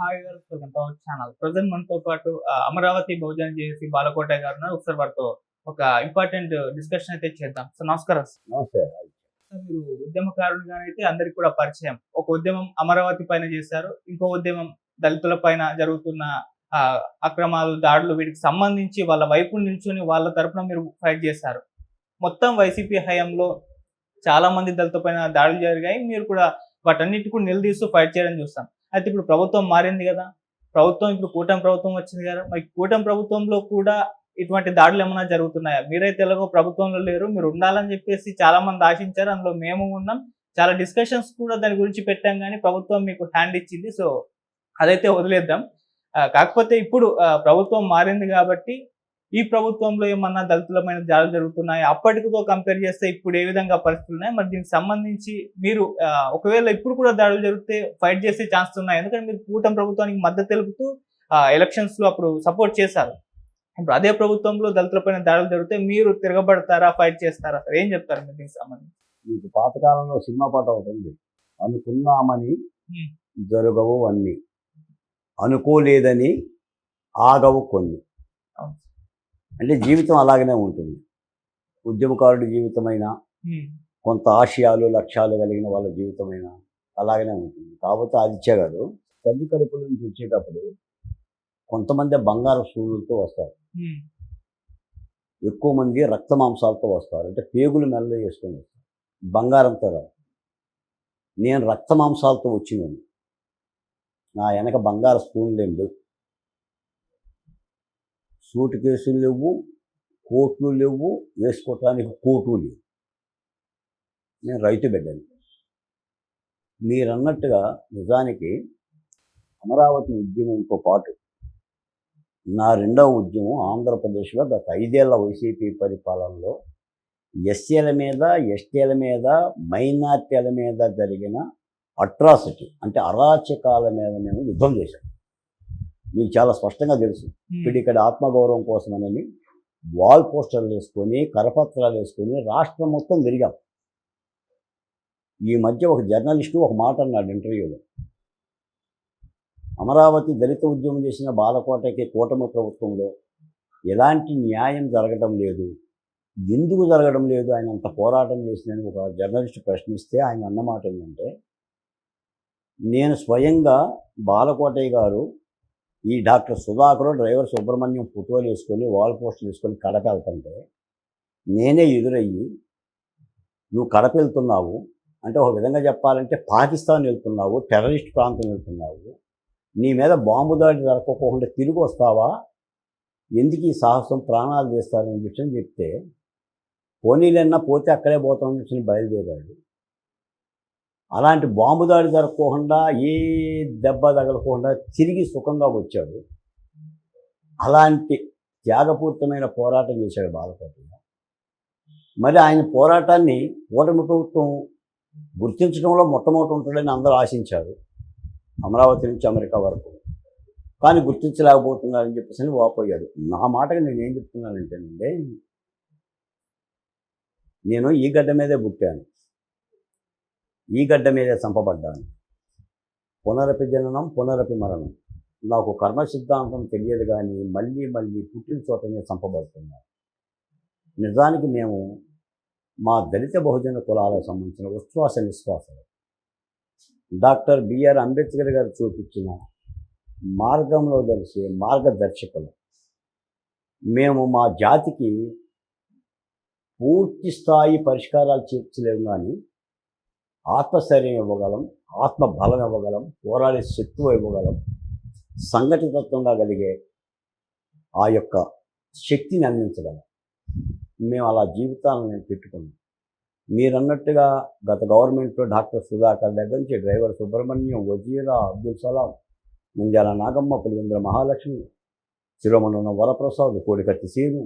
Hi welcome channel present మనతో పాటు అమరావతి భోజనం చేసి బాలకోట గారు. ఒకసారి వారితో ఒక ఇంపార్టెంట్ డిస్కషన్ అయితే చేద్దాం. సో నమస్కారం సార్. నమస్తే. మీరు ఉద్యమకారునిగా అయితే అందరికి కూడా పరిచయం. ఒక ఉద్యమం అమరావతి పైన చేశారు. ఇంకో ఉద్యమం దళితుల పైన జరుగుతున్న అక్రమాలు దాడులు వీటికి సంబంధించి వాళ్ళ వైపు నిల్చొని వాళ్ళ తరపున మీరు ఫైట్ చేశారు. మొత్తం వైసీపీ హయాంలో చాలా మంది దళితుల పైన దాడులు జరిగాయి. మీరు కూడా వాటన్నిటి కూడా నిలదీస్తూ ఫైట్ చేయడం చూస్తాం అయితే ఇప్పుడు ప్రభుత్వం మారింది కదా. ప్రభుత్వం ఇప్పుడు కూటమి ప్రభుత్వం వచ్చింది కదా. మరి కూటమి ప్రభుత్వంలో కూడా ఇటువంటి దాడులు ఏమైనా జరుగుతున్నాయా? మీరైతే ఎలాగో ప్రభుత్వంలో లేరు మీరు ఉండాలని చెప్పేసి చాలా మంది ఆశించారు. అందులో మేము ఉన్నాం. చాలా డిస్కషన్స్ కూడా దాని గురించి పెట్టాం కానీ ప్రభుత్వం మీకు హ్యాండ్ ఇచ్చింది. సో అదైతే వదిలేద్దాం. కాకపోతే ఇప్పుడు ప్రభుత్వం మారింది కాబట్టి ఈ ప్రభుత్వంలో ఏమన్నా దళితులమైన దాడులు జరుగుతున్నాయి? అప్పటికితో కంపేర్ చేస్తే ఇప్పుడు ఏ విధంగా పరిస్థితులు ఉన్నాయి? మరి దీనికి సంబంధించి మీరు ఒకవేళ ఇప్పుడు కూడా దాడులు జరిగితే ఫైట్ చేసే ఛాన్స్ ఉన్నాయి? ఎందుకంటే మీరు కూటమి ప్రభుత్వానికి మద్దతు తెలుపుతూ ఎలక్షన్స్లో అప్పుడు సపోర్ట్ చేశారు. ఇప్పుడు అదే ప్రభుత్వంలో దళితులపైన దాడులు జరిగితే మీరు తిరగబడతారా? ఫైట్ చేస్తారా? సార్ ఏం చెప్తారు మీరు దీనికి సంబంధించి? మీకు పాతకాలంలో సినిమా పాట ఉంది. అనుకున్నామని. జరగవు అన్ని. అనుకోలేదని ఆగవు కొన్ని. అంటే జీవితం అలాగనే ఉంటుంది. ఉద్యమకారుడి జీవితమైనా. కొంత ఆశయాలు లక్ష్యాలు కలిగిన వాళ్ళ జీవితమైనా అలాగనే ఉంటుంది. కాకపోతే ఆదిత్య గారు తల్లి కడుపుల నుంచి వచ్చేటప్పుడు కొంతమంది బంగారు సూళ్ళతో వస్తారు. ఎక్కువ మంది రక్త మాంసాలతో వస్తారు. అంటే పేగులు మెల్ల వేసుకొని వస్తారు. బంగారంతో రాదు నేను రక్త మాంసాలతో వచ్చినాను నా వెనక బంగారు స్పూన్లు ఏం లేవు. సూటు కేసులు లేవు కోట్లు లేవు వేసుకోవటానికి కోటు లేవు నేను రైతు బిడ్డని. మీరన్నట్టుగా నిజానికి అమరావతి ఉద్యమంతో పాటు నా రెండవ ఉద్యమం ఆంధ్రప్రదేశ్లో గత ఐదేళ్ళ వైసీపీ పరిపాలనలో ఎస్సీల మీద ఎస్టీల మీద మైనార్టీల మీద జరిగిన అట్రాసిటీ అంటే అరాచకాల మీద మేము యుద్ధం చేశాం. మీకు చాలా స్పష్టంగా తెలుసు. ఇప్పుడు ఇక్కడ ఆత్మగౌరవం కోసమని వాల్ పోస్టర్లు వేసుకొని కరపత్రాలు వేసుకొని రాష్ట్రం మొత్తం తిరిగాం. ఈ మధ్య ఒక జర్నలిస్టు ఒక మాట అన్నాడు ఇంటర్వ్యూలో. అమరావతి దళిత ఉద్యమం చేసిన బాలకోటకి కూటమి ప్రభుత్వంలో ఎలాంటి న్యాయం జరగడం లేదు. ఎందుకు జరగడం లేదు? ఆయన అంత పోరాటం చేసిందని ఒక జర్నలిస్ట్ ప్రశ్నిస్తే ఆయన అన్నమాట ఏంటంటే నేను స్వయంగా బాలకోటయ్య గారు ఈ డాక్టర్ సుధాకర్ డ్రైవర్ సుబ్రహ్మణ్యం ఫోటోలు వేసుకొని వాల్ పోస్టులు వేసుకొని కడప వెళ్తుంటే నేనే ఎదురయ్యి నువ్వు కడప వెళ్తున్నావు అంటే ఒక విధంగా చెప్పాలంటే పాకిస్తాన్ వెళ్తున్నావు టెర్రరిస్ట్ ప్రాంతం వెళ్తున్నావు నీ మీద బాంబు దాడి జరగకోకుండా తిరిగి వస్తావా? ఎందుకు ఈ సాహసం ప్రాణాలు చేస్తారని చెప్పి చెప్తే పోనీలన్నా పోతే అక్కడే పోతామని చెప్పి బయలుదేరాడు. అలాంటి బాంబు దాడి జరగకోకుండా ఏ దెబ్బ తగలకుండా తిరిగి సుఖంగా వచ్చాడు. అలాంటి త్యాగపూరితమైన పోరాటం చేశాడు బాలకృష్ణ. మరి ఆయన పోరాటాన్ని ఓటమి ప్రభుత్వం గుర్తించడంలో మొట్టమొదటి ఉంటాడని అందరూ ఆశించారు. అమరావతి నుంచి అమెరికా వరకు. కానీ గుర్తించలేకపోతున్నారని చెప్పేసి అని వాపోయాడు. నా మాటగా నేను ఏం చెప్తున్నానంటేనండి నేను ఈ గడ్డ మీదే పుట్టాను. ఈ గడ్డ మీదే చంపబడ్డాను. పునరపి జననం పునరపి మరణం. నాకు కర్మ సిద్ధాంతం తెలియదు కానీ మళ్ళీ మళ్ళీ పుట్టిన చోటనే చంపబడుతున్నాను నిజానికి మేము మా దళిత బహుజన కులాలకు సంబంధించిన ఉచ్ఛ్వాస నిశ్వాసాలు. డాక్టర్ బిఆర్ అంబేద్కర్ గారు చూపించిన మార్గంలో తెలిసే మార్గదర్శకులు. మేము మా జాతికి పూర్తి స్థాయి పరిష్కారాలు చేర్చలేము కానీ ఆత్మస్థైర్యం ఇవ్వగలం ఆత్మ బలం ఇవ్వగలం పోరాడే శక్తి ఇవ్వగలం సంఘటితత్వంగా కలిగే ఆ యొక్క శక్తిని అందించగలం. మేము అలా జీవితాలను నేను పెట్టుకున్నాం. మీరన్నట్టుగా గత గవర్నమెంట్లో డాక్టర్ సుధాకర్ దగ్గర నుంచి డ్రైవర్ సుబ్రహ్మణ్యం వజీరా అబ్దుల్ సలాం ముంజాల నాగమ్మ పులివేంద్ర మహాలక్ష్మి శిరోమణున్న వరప్రసాద్ కోడికత్తి సీను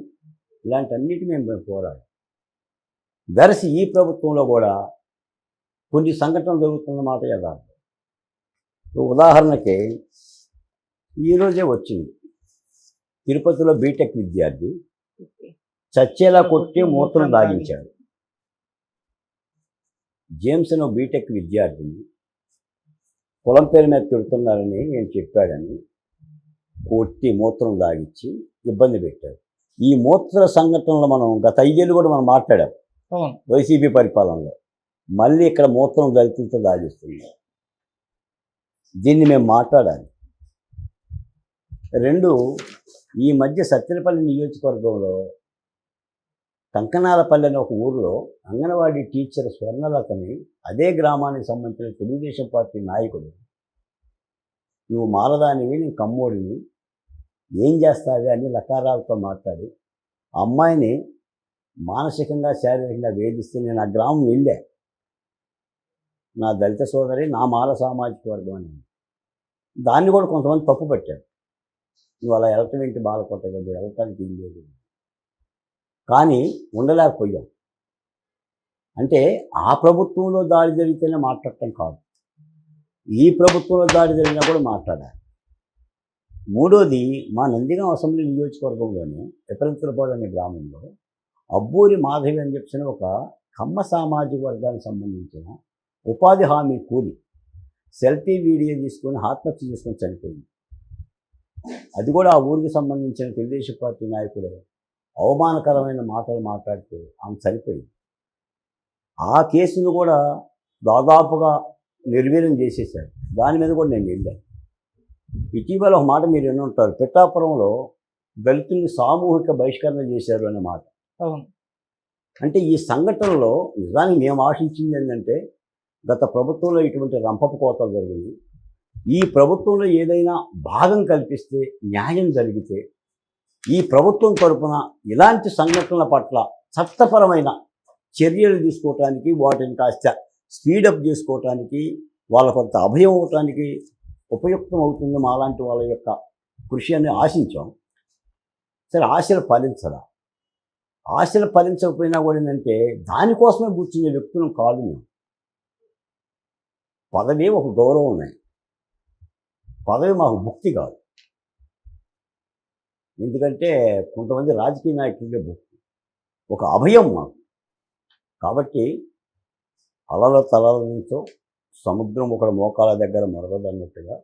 ఇలాంటి అన్నిటి మేము మేము పోరాడు. దర్శి ఈ ప్రభుత్వంలో కూడా కొన్ని సంఘటనలు జరుగుతున్న మాట యథార్థం ఉదాహరణకి ఈరోజే వచ్చింది. తిరుపతిలో బీటెక్ విద్యార్థి చచ్చేలా కొట్టి మూత్రం దాగించాడు జేమ్స్ అనే బీటెక్ విద్యార్థిని కులం పేరు మీద తిడుతున్నారని నేను చెప్పాడని కొట్టి మూత్రం దాగిచ్చి ఇబ్బంది పెట్టారు ఈ మూత్ర సంఘటనలో మనం గత ఐదేళ్ళు కూడా మనం మాట్లాడాం. వైసీపీ పరిపాలనలో. మళ్ళీ ఇక్కడ మూత్రం దళితులతో దాగిస్తుంది. దీన్ని మేము మాట్లాడాలి. రెండు ఈ మధ్య సత్యనపల్లి నియోజకవర్గంలో కంకనాలపల్లి అనే ఒక ఊరిలో అంగన్వాడీ టీచర్ స్వర్ణలతని అదే గ్రామానికి సంబంధించిన తెలుగుదేశం పార్టీ నాయకుడు నువ్వు మాలదానివి నేను కమ్మోడిని ఏం చేస్తావి అని లకారాలతో మాట్లాడి ఆ అమ్మాయిని మానసికంగా శారీరకంగా వేధిస్తే నేను ఆ గ్రామం వెళ్ళా. నా దళిత సోదరి నా మాల సామాజిక వర్గం అని. దాన్ని కూడా కొంతమంది తప్పు పట్టారు. నువ్వు అలా వెళ్ళటం ఏంటి బాధపడ్డ కదా వెళ్ళటానికి ఏం లేదు. కానీ ఉండలేకపోయాం. అంటే ఆ ప్రభుత్వంలో దాడి జరిగితేనే మాట్లాడటం కాదు. ఈ ప్రభుత్వంలో దాడి జరిగినా కూడా మాట్లాడాలి. మూడోది మా నందిగాం అసెంబ్లీ నియోజకవర్గంలోనే ఎపరంతులపాడు అనే గ్రామంలో అబ్బూరి మాధవి అని చెప్పిన ఒక కమ్మ సామాజిక వర్గానికి సంబంధించిన ఉపాధి హామీ కూలి. సెల్ఫీ వీడియో తీసుకొని ఆత్మహత్య చేసుకొని చనిపోయింది. అది కూడా ఆ ఊరికి సంబంధించిన తెలుగుదేశం పార్టీ నాయకుడే అవమానకరమైన మాటలు మాట్లాడితే ఆమె చనిపోయింది. ఆ కేసును కూడా దాదాపుగా నిర్వీర్యం చేసేసారు దాని మీద కూడా నేను వెళ్ళాను. ఇటీవల ఒక మాట మీరు ఎన్ని ఉంటారు. పిఠాపురంలో దళితుల్ని సామూహిక బహిష్కరణ చేశారు అనే మాట. అంటే ఈ సంఘటనలో నిజానికి మేము ఆశించింది ఏంటంటే గత ప్రభుత్వంలో ఇటువంటి రంపపు కోతలు జరిగింది ఈ ప్రభుత్వంలో ఏదైనా భాగం కల్పిస్తే న్యాయం జరిగితే ఈ ప్రభుత్వం తరపున ఇలాంటి సంఘటనల పట్ల చట్టపరమైన చర్యలు తీసుకోవటానికి వాటిని కాస్త స్పీడప్ చేసుకోవటానికి వాళ్ళ కొంత అభయం అవటానికి ఉపయుక్తం అవుతుంది మాలాంటి వాళ్ళ యొక్క కృషి అని ఆశించాం. సరే ఆశలు ఫలించరా ఆశలు ఫలించకపోయినా కూడా ఏంటంటే దానికోసమే కూర్చునే వ్యక్తులను కాదు మేము. పదవి ఒక గౌరవమే పదవి మాకు ముక్తి కాదు. ఎందుకంటే కొంతమంది రాజకీయ నాయకులకే ముక్తి ఒక అభయం మాకు. కాబట్టి అలల తలల నుంచో సముద్రం ఒకటి మోకాల దగ్గర మొరగదన్నట్టుగా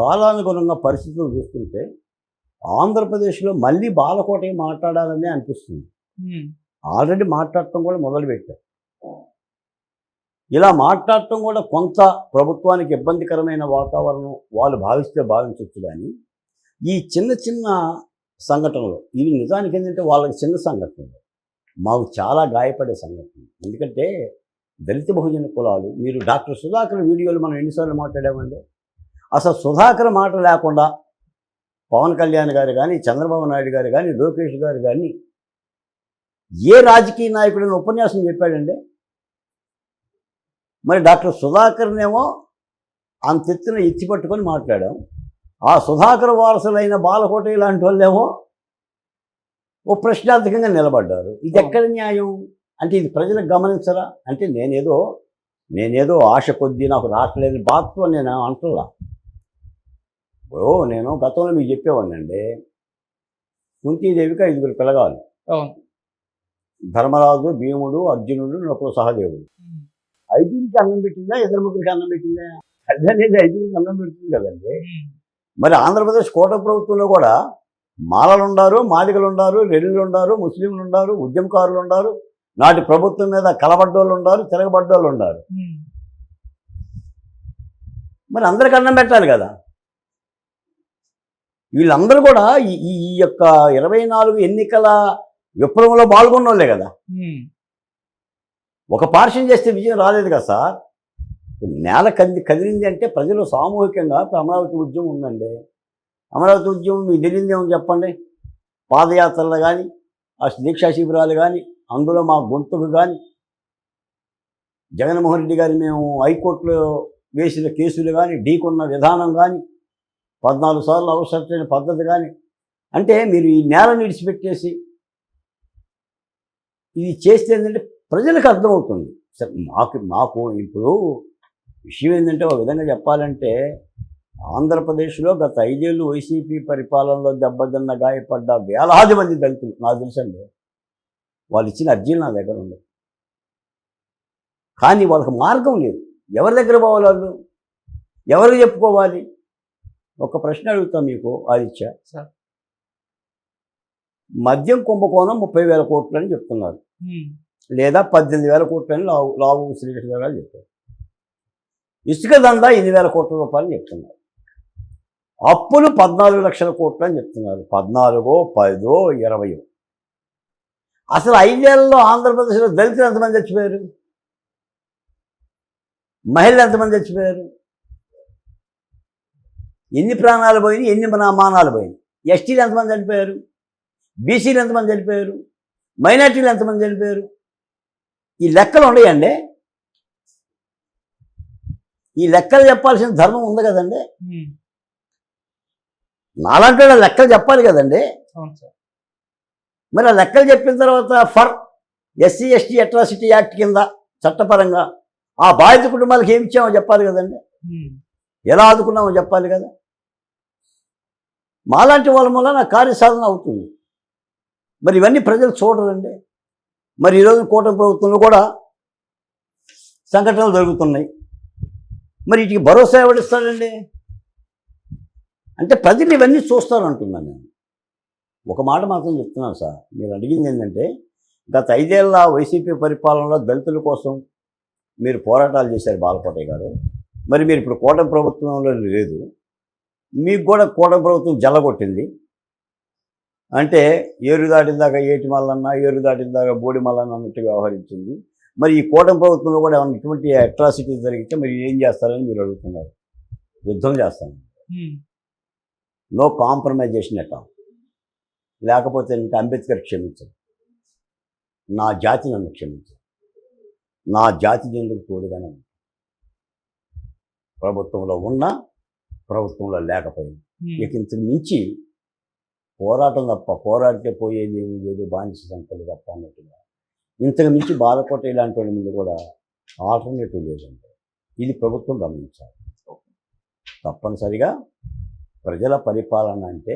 కాలానుగుణంగా పరిస్థితులు చూస్తుంటే ఆంధ్రప్రదేశ్లో మళ్ళీ బాలకోటే మాట్లాడాలని అనిపిస్తుంది. ఆల్రెడీ మాట్లాడటం కూడా మొదలుపెట్టారు. ఇలా మాట్లాడటం కూడా కొంత ప్రభుత్వానికి ఇబ్బందికరమైన వాతావరణం వాళ్ళు భావిస్తే భావించవచ్చు కానీ ఈ చిన్న చిన్న సంఘటనలు ఇవి నిజానికి ఏంటంటే వాళ్ళకి చిన్న సంఘటనలు. మాకు చాలా గాయపడే సంఘటన ఎందుకంటే దళిత బహుజన కులాలు మీరు డాక్టర్ సుధాకర్ వీడియోలు మనం ఎన్నిసార్లు మాట్లాడామండి? అసలు సుధాకర్ మాట లేకుండా పవన్ కళ్యాణ్ గారు కానీ చంద్రబాబు నాయుడు గారు కానీ లోకేష్ గారు కానీ ఏ రాజకీయ నాయకుడైనా ఉపన్యాసం చెప్పాడండి? మరి డాక్టర్ సుధాకర్నేమో అంత ఎత్తున ఎత్తి పట్టుకొని మాట్లాడాం. ఆ సుధాకర్ వారసులైన బాలకోట లాంటి వాళ్ళేమో ఓ ప్రశ్నార్థకంగా నిలబడ్డారు. ఇది ఎక్కడ న్యాయం? అంటే ఇది ప్రజలకు గమనించరా? అంటే నేనేదో నేనేదో ఆశ కొద్దీ నాకు రావట్లేదు బాధతో నేను అంటున్నా. ఓ నేను గతంలో మీకు చెప్పేవాడినండి. కుంతీదేవికి ఐదుగురు పిల్లగాలు అవును. ధర్మరాజు భీముడు అర్జునుడు నొక్కడు సహదేవుడు. ఐదుగురికి అన్నం పెట్టిందా ఇద్దరు ముగ్గురికి అన్నం పెట్టిందా? తల్లి అనేది ఐదుగురికి అన్నం పెడుతుంది కదండి. మరి ఆంధ్రప్రదేశ్ కోట ప్రభుత్వంలో కూడా మాలలు ఉండారు మాదిగలు ఉండారు రెల్లులు ఉండారు ముస్లింలు ఉండారు ఉద్యమకారులు ఉండారు నాటి ప్రభుత్వం మీద కలబడ్డోళ్ళు ఉండారు తిరగబడ్డోళ్ళు ఉండారు. మరి అందరికి అన్నం పెట్టాలి కదా. వీళ్ళందరూ కూడా ఈ యొక్క ఇరవై నాలుగు ఎన్నికల విప్లవంలో పాల్గొన్న వాళ్ళే కదా ఒక పార్షన్ చేస్తే విజయం రాలేదు కదా సార్? నేల కది కదిలింది అంటే ప్రజలు సామూహికంగా ఇప్పుడు అమరావతి ఉద్యమం ఉందండి. అమరావతి ఉద్యమం మీకు తెలియదేమో చెప్పండి. పాదయాత్రలు కానీ ఆ దీక్షా శిబిరాలు కానీ అందులో మా గొంతుకు కానీ. జగన్మోహన్ రెడ్డి గారి మేము హైకోర్టులో వేసిన కేసులు కానీ ఢీకొన్న విధానం కానీ పద్నాలుగు సార్లు అవసరమైన పద్ధతి కానీ. అంటే మీరు ఈ నేలను విడిచిపెట్టేసి ఇది చేస్తే ఏంటంటే ప్రజలకు అర్థమవుతుంది. సరే మాకు మాకు ఇప్పుడు విషయం ఏంటంటే ఒక విధంగా చెప్పాలంటే ఆంధ్రప్రదేశ్లో గత ఐదేళ్ళు వైసీపీ పరిపాలనలో దెబ్బతిన్న గాయపడ్డ వేలాది మంది దళితులు నాకు తెలుసండి. వాళ్ళు ఇచ్చిన అర్జీలు నా దగ్గర ఉన్నాయి కానీ వాళ్ళకి మార్గం లేదు. ఎవరి దగ్గర పోవాలి వాళ్ళు? ఎవరికి చెప్పుకోవాలి? ఒక ప్రశ్న అడుగుతాం మీకు ఆదిత్య. సార్. మద్యం కుంభకోణం ముప్పై వేల కోట్లు అని చెప్తున్నారు. లేదా పద్దెనిమిది వేల కోట్లు అని లావు లావు శ్రీకృష్ణ గారు చెప్పారు. ఇసుక దందా ఎనిమిది వేల కోట్ల రూపాయలు చెప్తున్నారు. అప్పులు పద్నాలుగు లక్షల కోట్లు అని చెప్తున్నారు. పద్నాలుగో పదో ఇరవయో. అసలు ఐదేళ్ళలో ఆంధ్రప్రదేశ్లో దళితులు ఎంతమంది చచ్చిపోయారు? మహిళలు ఎంతమంది చచ్చిపోయారు? ఎన్ని ప్రాణాలు పోయినాయి? ఎన్ని మన మానాలు పోయినాయి? ఎస్టీలు ఎంతమంది చనిపోయారు? బీసీలు ఎంతమంది చనిపోయారు? మైనార్టీలు ఎంతమంది చనిపోయారు? ఈ లెక్కలు ఉన్నాయండి. ఈ లెక్కలు చెప్పాల్సిన ధర్మం ఉంది కదండి. నాలాంటి లెక్కలు చెప్పాలి కదండి. మరి ఆ లెక్కలు చెప్పిన తర్వాత for SC ST atrocity act కింద చట్టపరంగా ఆ బాధిత కుటుంబాలకు ఏమి ఇచ్చామో చెప్పాలి కదండి. ఎలా ఆదుకున్నామో చెప్పాలి కదా. మాలాంటి వాళ్ళ వల్ల కార్యసాధన అవుతుంది. మరి ఇవన్నీ ప్రజలు చూడరండి. మరి ఈరోజు కూటమి ప్రభుత్వంలో కూడా సంఘటనలు జరుగుతున్నాయి. మరి వీటికి భరోసా ఎవడిస్తాడండి అంటే ప్రజలు ఇవన్నీ చూస్తారు అంటున్నాను నేను. ఒక మాట మాత్రం చెప్తున్నాను సార్. మీరు అడిగింది ఏంటంటే గత ఐదేళ్ళ వైసీపీ పరిపాలనలో దళితుల కోసం మీరు పోరాటాలు చేశారు బాలకోటయ్య గారు. మరి మీరు ఇప్పుడు కూటమి ప్రభుత్వంలో లేదు. మీకు కూడా కూటమి ప్రభుత్వం జల్లగొట్టింది. అంటే ఏరు దాటిన దాకా ఏటి మల్లన్న ఏరు దాటిన దాకా బోడి మల్లన్న అన్నట్టు వ్యవహరించింది. మరి ఈ కూటమి ప్రభుత్వంలో కూడా ఏమైనా ఇటువంటి అట్రాసిటీస్ జరిగితే మరి ఏం చేస్తారని మీరు అడుగుతున్నారు. యుద్ధం చేస్తాను నో కాంప్రమైజేషన్ ఆల్ లేకపోతే ఇంకా అంబేద్కర్ క్షమించదు నా జాతి నన్ను క్షమించదు నా జాతి జనులకు తోడుగానే ఉంది ప్రభుత్వంలో ఉన్నా ప్రభుత్వంలో లేకపోయినా ఇక ఇంతకు మించి పోరాటం తప్ప పోరాడితే పోయేది ఏమీ లేదు బానిస సంఖ్యలు తప్ప అన్నట్టుగా. ఇంతకు మించి బాధపట్ట ఇలాంటి వాళ్ళ ముందు కూడా ఆల్టర్నేటివ్ లేదండి. ఇది ప్రభుత్వం గమనించాలి. తప్పనిసరిగా ప్రజల పరిపాలన అంటే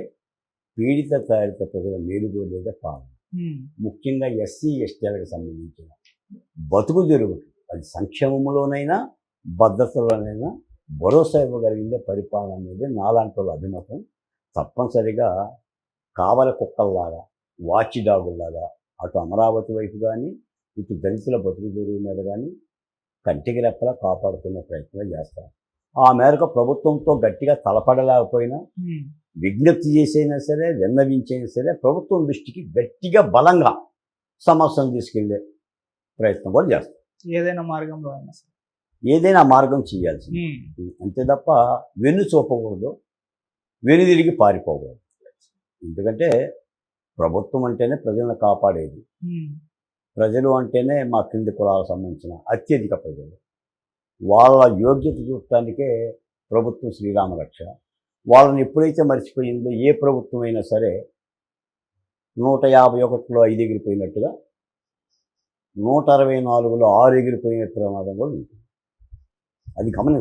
పీడిత తాడిత ప్రజల మేలుగోలేదే పాలన. ముఖ్యంగా ఎస్సీ ఎస్టీలకు సంబంధించిన బతుకు తెరుగు అది సంక్షేమంలోనైనా భద్రతలోనైనా భరోసా ఇవ్వగలిగిందే పరిపాలన అనేది నాలాంటి వాళ్ళ అభిమతం. తప్పనిసరిగా కావల కుక్కల్లాగా వాచి డాగుల్లాగా అటు అమరావతి వైపు కానీ ఇటు దళితుల బతుకు తెరుగు మీద కానీ కంటికి రెప్పలా కాపాడుకునే ప్రయత్నం చేస్తాం ఆ మేరకు ప్రభుత్వంతో గట్టిగా తలపడలేకపోయినా విజ్ఞప్తి చేసైనా సరే విన్నవించైనా సరే ప్రభుత్వం దృష్టికి గట్టిగా బలంగా సమస్యను తీసుకెళ్ళే ప్రయత్నం కూడా చేస్తాం ఏదైనా మార్గంలో అయినా సార్. ఏదైనా మార్గం చేయాల్సింది. అంతే తప్ప వెన్ను చూపకూడదు వెను తిరిగి పారిపోకూడదు. ఎందుకంటే ప్రభుత్వం అంటేనే ప్రజలను కాపాడేది. ప్రజలు అంటేనే మా క్రింది కులాలకు సంబంధించిన అత్యధిక ప్రజలు. వాళ్ళ యోగ్యత చూడటానికే ప్రభుత్వం శ్రీరామ రక్ష. వాళ్ళని ఎప్పుడైతే మర్చిపోయిందో ఏ ప్రభుత్వం అయినా సరే నూట యాభై ఒకటిలో ఐదు ఎగిరిపోయినట్టుగా నూట అరవై నాలుగులో ఆరు ఎగిరిపోయే ప్రమాదం కూడా ఉంటుంది. అది గమనించాలి